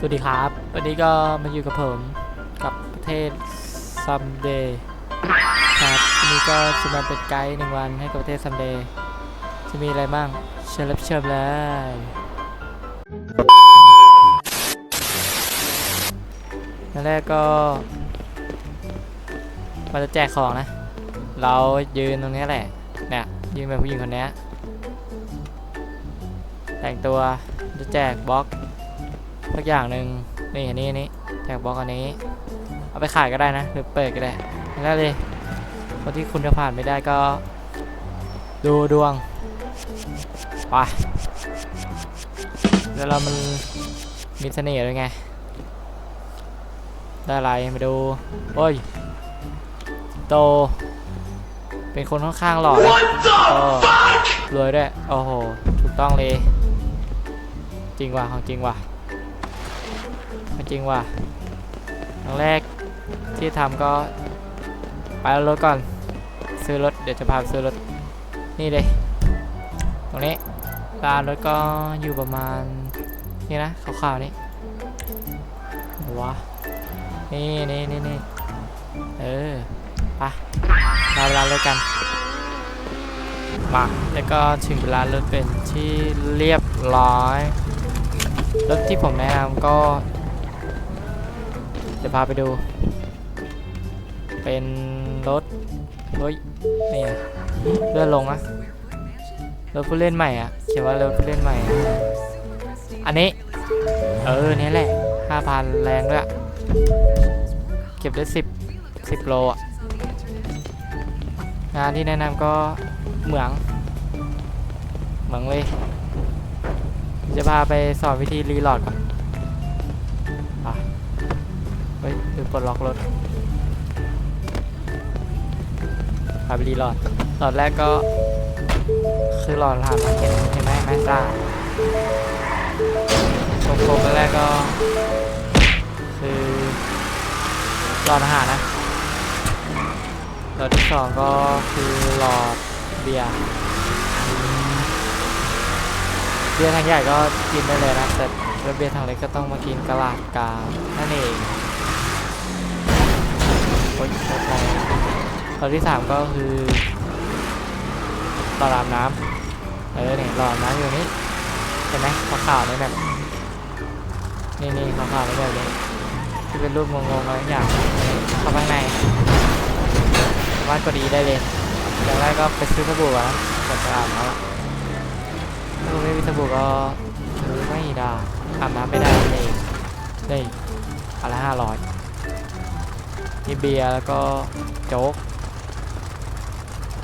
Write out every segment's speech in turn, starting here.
สวัสดีครับ วันนี้ก็มาอยู่กับผมกับประเทศซัมเดย์ครับวันนี้ก็จะมาเป็นไกด์หนึ่งวันให้กับประเทศซัมเดย์จะมีอะไรบ้างเชิญรับชมเลยอันแรกก็เราจะแจกของนะ เรายืนตรงนี้แหละ เนี่ยยืนแบบผู้หญิงคนนี้แต่งตัวจะแจกบล็อก สักอย่างหนึ่งนี่อันนี้อันนี้แท็กบล็อกอันนี้ เอาไปขายก็ได้นะ หรือเปิดก็ได้แล้วเลยคนที่คุณจะผ่านไม่ได้ก็ ดูดวงไปแล้วเรามันมีเสน่ห์ด้วยไง ได้อะไรมาดู โอ้ย โต เป็นคนค่อนข้างหล่อนะก็รวยด้วย โอ้โห ถูกต้องเลย จริงว่ะของจริงว่ะ จริงว่ะครั้งแรกที่ทำก็ ไปรถก่อน ซื้อรถเดี๋ยวจะพาซื้อรถ นี่เลย ตรงนี้ร้านรถก็อยู่ประมาณ นี่นะขาวๆนี่ไหนวะนี่นี่นี่นี่เออไปเราเวลารถกันมาแล้วก็ถึงเวลารถเป็นที่เรียบร้อย รถที่ผมแนะนำก็ จะพาไปดู เป็นรถเฮ้ยนี่เลื่อนลงนะรถผู้เล่นใหม่อะเขียนว่ารถผู้เล่นใหม่ อันนี้ เออนี่แหละห้าพันแรงด้วยเก็บได้สิบสิบโลอะงานที่แนะนำก็เหมือง เหมืองเลย จะพาไปสอนวิธีรีโหลอดก่อน เฮ้ยคือปลดล็อกรถพาไปรีโหลอดหลอดแรกก็คือหลอดหัสมาเก็ตเห็นไหมแมสซ่ากลมๆแรกก็ คือหลอดอาหารนะหลอดที่สองก็คือหลอดเบียร์เบียร์ทางใหญ่ก็กินได้เลยนะแต่ถ้าเบียร์ทางเล็กก็ต้องมากินกะลาดกานั่นเอง โอ๊ยโอ๊ยตอนที่สามก็คือหลอดน้ำเออเนี่ยหลอดน้ำอยู่นี่เห็นไหมข่าวๆในแบบนี่นี่ข่าวๆในแบบนี้ที่เป็นรูปงงๆอะไรอย่างเข้าข้างในสามากดดีได้เลยอย่างแรกก็ไปซื้อสบู่ก่อนนะก่อนจะอาบน้ำถ้าคุณไม่มีสบู่ก็ซื้อไม่ได้อาบน้ำไม่ได้เองนี่อันละห้าร้อย มีเบียร์แล้วก็โจ๊ก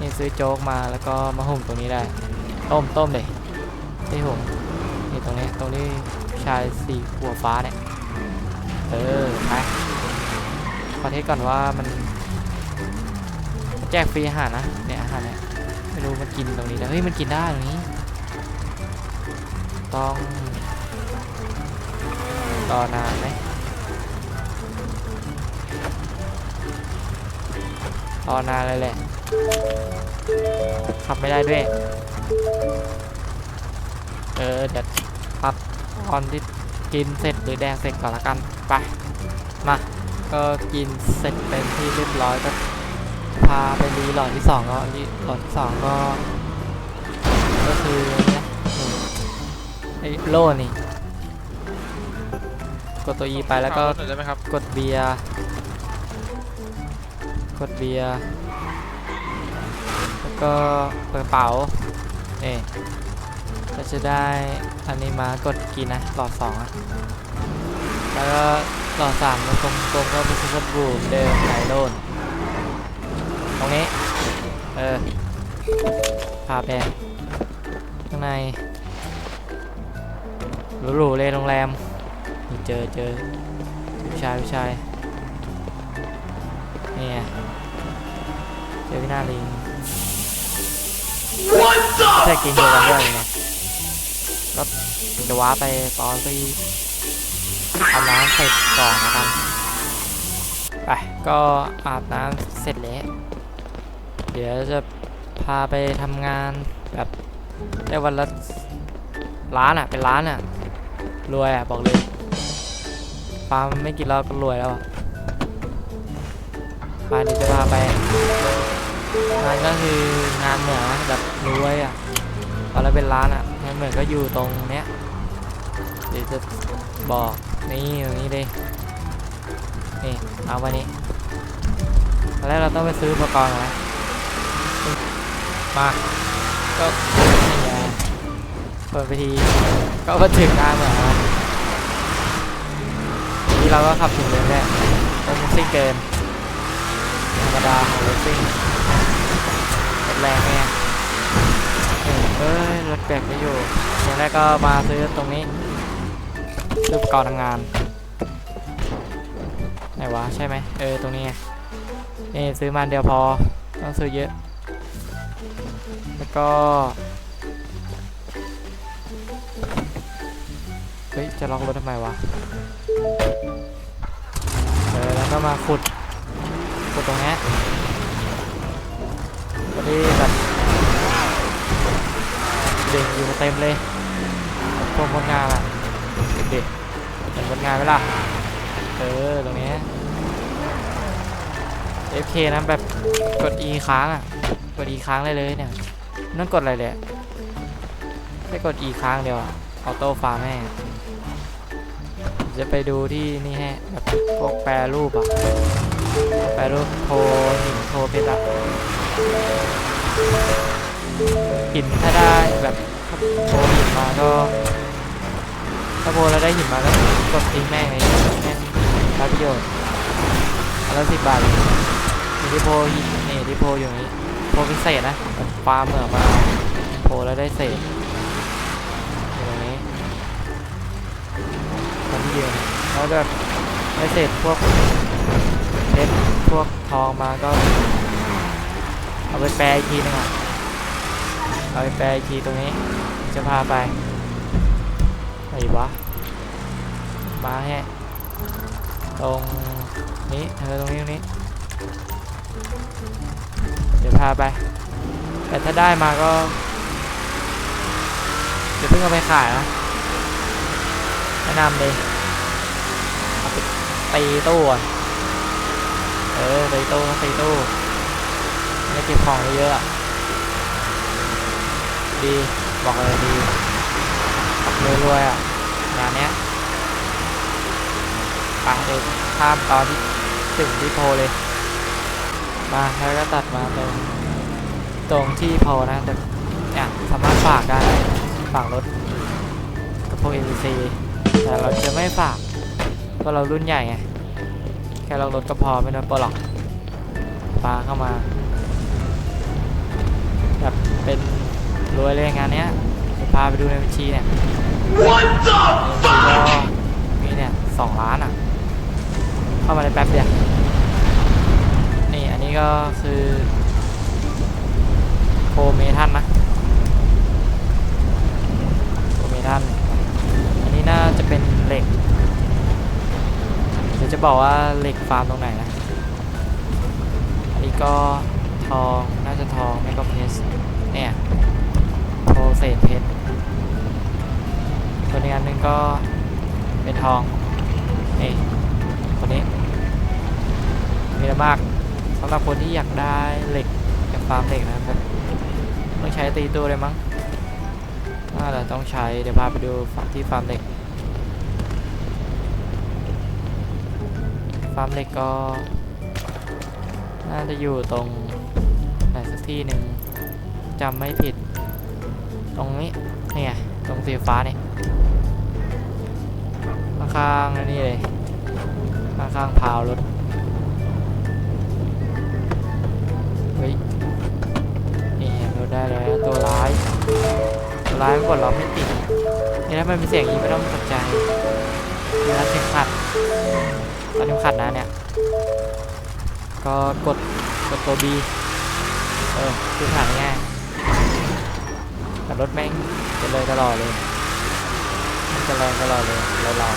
นี่ซื้อโจ๊กมาแล้วก็มาหุ่มตรงนี้ได้ ต้มต้มเลยที่หุ่มนี่ตรงนี้ตรงนี้ชายสีหัวฟ้าเนี่ยเออไปขอเทสก่อนว่ามันแจกฟรีอาหารนะเนี่ยอาหารเนี่ยไม่รู้มันกินตรงนี้ได้วเฮ้ยมันกินได้ตรงนี้ ต้องรอนานไหม รอนานเลยแหละขับไม่ได้ด้วย เออเดี๋ยวพับตอนที่กินเสร็จหรือแดงเสร็จก่อนละกันไปมาก็กินเสร็จเป็นที่เรียบร้อยก็พาไปรีหลอดที่สองก็รีหลอดที่สองก็ ก็คือเนี่ยนี่ไอ้โล่นี่กดตัว E ไปแล้วก็หน่อยได้ไหมครับกดเบียร์ กดเบียร์แล้วก็เปิดกระเป๋านี่ก็จะได้อันนี้มากดกินนะหลอดสองแล้วก็หลอดสามแล้วกลมๆก็เป็นสบู่เดิมไนโลนตรงนี้ เออพาไปข้างในหรูๆเลยโรงแรมมีเจอเจอผู้ชายผู้ชาย เจอพี่หน้าลิงใช่กินเดียวกันด้วยไงก็จะว้าไปตอนที่อาบน้ำเสร็จก่อนนะครับไปก็อาบน้ำเสร็จแล้ว เดี๋ยวจะพาไปทำงานแบบได้วันละล้านอะ เป็นล้านอะ รวยอะ บอกเลยฟาร์มไม่กี่รอบก็รวยแล้วอะไปเดี๋ยวจะพาไป งานก็คืองานเหมืองนแบบรวยอะตอนแรกเป็นร้านอะงานเหมืองก็อยู่ตรงเนี้ยเดี๋ยวจะบอกนี่ตรงนี้เลยนี่เอามานี้ตอนแรกเราต้องไปซื้ออุปกรณ์นะมาก็นี่ไงเปิดไปทีก็มาถึงงานเหมืองที่เราก็ขับถึงเลยแหละรถซิ่งเกินธรรมดาของรถซิ่ง แรงไงเอ้ยรถแบกไม่อยู่อย่างแรกก็มาซื้อตรงนี้ซื้ออุปกรณ์ทำงานไหนวะใช่ไหมเออตรงนี้ไงนี่ซื้อมาอันเดียวพอต้องซื้อเยอะ แล้วก็เฮ้ยจะล็อกรถทำไมวะเออแล้วก็มาขุดขุดตรงนี้ ยพอดีแบบเด็กอยู่เต็มเลยพวกคนงานอะเด็กๆเห็นคนงานไหมล่ะเออตรงนี้ FK นะแบบกด E ค้างอะกด E ค้างเลยเลยเนี่ยนั่นกดอะไรเลยแค่กด E ค้างเดียวออโต้ฟาร์มแม่จะไปดูที่นี่ฮะแบบพวกแปรรูปอะแปรรูปโทหินโทเพชรอะ หินถ้าได้แบบโทหินมาก็ถ้าโพแล้วได้หินมาก็กดทิ้งแม่งเลยแม่งได้ประโยชน์อันละสิบบาทมีที่โพหินนี่ที่โพอยู่นี้โพพิเศษนะฟาร์มเหมือมาโพแล้วได้เศษอยู่ตรงนี้คนที่ยืนแล้วแบบได้เศษพวกเพชรพวกทองมาก็ เอาไปแปรอีกทีนึงอะ เอาไปแปรอีกทีตรงนี้ จะพาไปไหนวะ มาแฮะตรงนี้เออตรงนี้ตรงนี้ เดี๋ยวพาไป แต่ถ้าได้มาก็ เดี๋ยวเพิ่งเอาไปขายนะแนะนำเลยเอาไปตีตู้ก่อนเออตีตู้ต้องตีตู้ ไม่เก็บของเยอะดี บอกเลยดีรวยๆอะงานเนี้ยไปเดี๋ยวข้ามตอนที่ถึงที่โพเลย มาแล้วก็ตัดมาตรงตรงที่โพนะแต่เนี่ยสามารถฝากได้ฝากรถกับพวก NPC แต่เราจะไม่ฝากเพราะเรารุ่นใหญ่ไง แค่เรารถก็พอไม่ต้องปลอกปลาเข้ามา แบบเป็นรวยเลยงานเนี้ยเดี๋ยวพาไปดูในบัญชีเนี่ย What the ก็ fuck? มีเนี่ยสองล้านอะ เข้ามาในแป๊บเดียว นี่อันนี้ก็คือโคเมทันนะโคเมทันอันนี้น่าจะเป็นเหล็กเดี๋ยวจะบอกว่าเหล็กฟาร์มตรงไหนนะ อันนี้ก็ ทอง น่าจะทอง ไม่ก็เพชร เนี่ยโพเศษเพชรตัวนี้อันหนึงก็เป็นทองนี่ตัวนี้ มีอะไรมากสำหรับคนที่อยากได้เหล็กจากฟาร์มเหล็กนะครับต้องใช้ตีตัวเลยมั้งน่าจะต้องใช้ เดี๋ยวพาไปดูที่ฟาร์มเหล็ก ฟาร์มเหล็กก็ น่าจะอยู่ตรง ไหนสักที่หนึ่งจำไม่ผิด ตรงนี้นี่ไงตรงสีฟ้าเนี่ยข้างๆนี่เลยข้างๆพาวรถเฮ้ยนี่รถได้แล้วตัวร้ายตัวร้ายมันกดล็อกไม่ติดนี่ถ้ามันมีเสียงย่างนี้ไม่ต้องตกใจเวลาเข็มขัดตอนเข็มขัดนะเนี่ยก็กดกดตัว B เออคือผ่านง่ายแต่รถแม่งจะเลยตลอดเลยมันจะแรงตลอดเลยเราลอง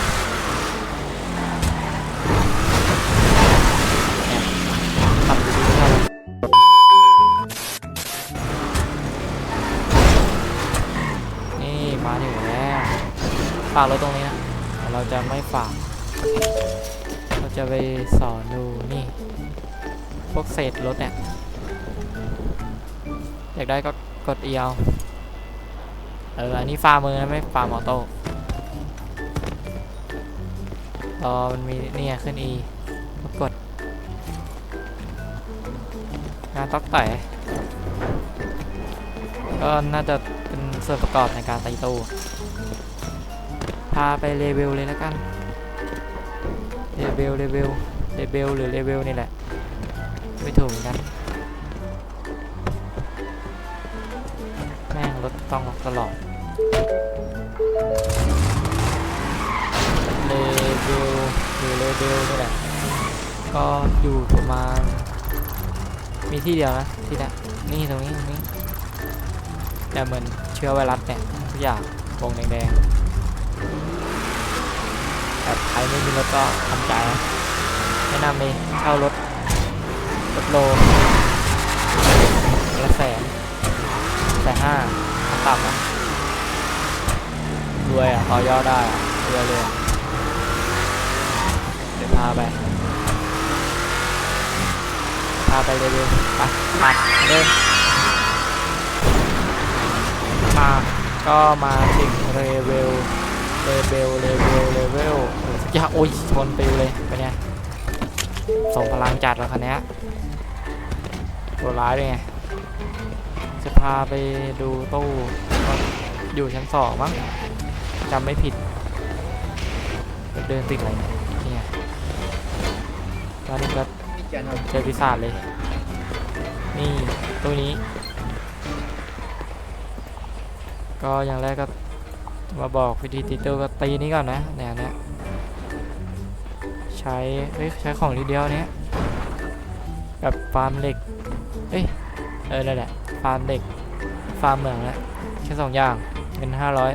นี่ยขับดีๆเท่าไหร่นี่มาถึงแล้วฝากรถตรงนี้นะเราจะไม่ฝากเราจะไปสอนดูนี่ พวกเศษรถเนี่ย อยากได้ก็กดเอียวเอออันนี้ฟาร์มมือนะไม่ฟาร์มออโต้รอมันมีเนี่ยขึ้น E ก็กดงานต๊อกไต่ก็น่าจะเป็นส่วนประกอบในการตีตู้พาไปเลเวลเลยแล้วกันเลเวลเลเวลเลเวลหรือเลเวลนี่แหละ ไม่ถูกเหมือนกัน ต้องล็อกตลอดเลเวลหรือเลเวลนี่แหละก็อยู่ประมาณ มีที่เดียวนะที่นี้ยนี่ตรงนี้ตรงนี้แต่เหมือนเชื้อไวรัสเนี่ยทุกอย่างวงแดงๆแต่ใครไม่มีรถก็ทำใจนะแนะนำเลยเช่ารถรถโลละแสนแสนห้า ต่ำอะรวยอะพอย่อได้อะรวยเลยอะเดี๋ยวพาไปพาไปเร็วๆไปมาเริ่มมาก็มาถึงเรเวลเลเวลเลเวลเลเวลโอ้ยสักอย่างโอ้ยชนไปเลยเป็นไงส่งพลังจัดแล้วคันเนี้ยตัวร้ายด้วยไง จะพาไปดูตู้อยู่ชั้นสองมั้งจำไม่ผิด เดินติดอะไรเนี่ยนี่ไงตอนนี้ก็เจอปีศาจเลย นี่ตัวนี้ ก็อย่างแรกก็มาบอกวิธีตีตัวก็ตีนี้ก่อนนะแนวเนี้ยใช้เอ้ยใช้ของทีเดียวเนี้ยแบบฟาร์มเหล็กเอ้ยเออนั่นแหละ ฟาร์มเหล็ก ฟาร์มเหมืองนะแค่สองอย่างเงินห้าร้อย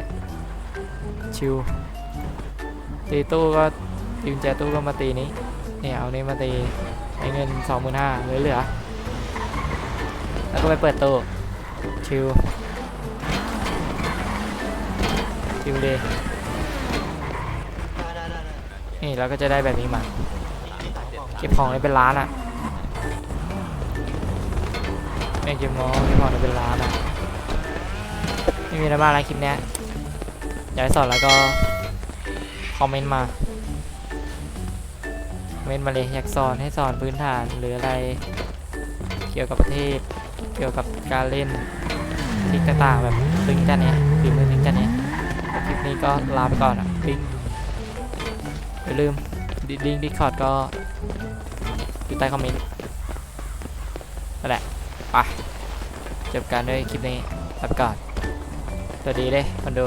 ชิว ตีตู้ก็ตีกุญแจตู้ก็มาตีนี้เนี่ยเอานี้มาตีใช้เงินสองหมื่นห้าเหลือเหลือ แล้วก็ไปเปิดตู้ชิวชิวเลยนี่เราก็จะได้แบบนี้มา เก็บของได้เป็นล้านอะ ไม่เก็บงอเก็บของได้เป็นล้านอะไม่มีอะไรมากนะคลิปนี้อยากให้สอนแล้วก็คอมเมนต์มาคอมเมนต์มาเลยอยากสอนให้สอนพื้นฐานหรืออะไร เกี่ยวกับประเทศ เกี่ยวกับการเล่นทิกต่างๆแบบลิงกันเนี้ยฝีมือลิงกันเนี้ยคลิปนี้ก็ลาไปก่อนอะลิงอย่าลืมดิลิงดิคอร์ดก็อยู่ใต้คอมเมนต์นั่นแหละ ไปจบการด้วยคลิปนี้ลาไปก่อนสวัสดีเลยคนดู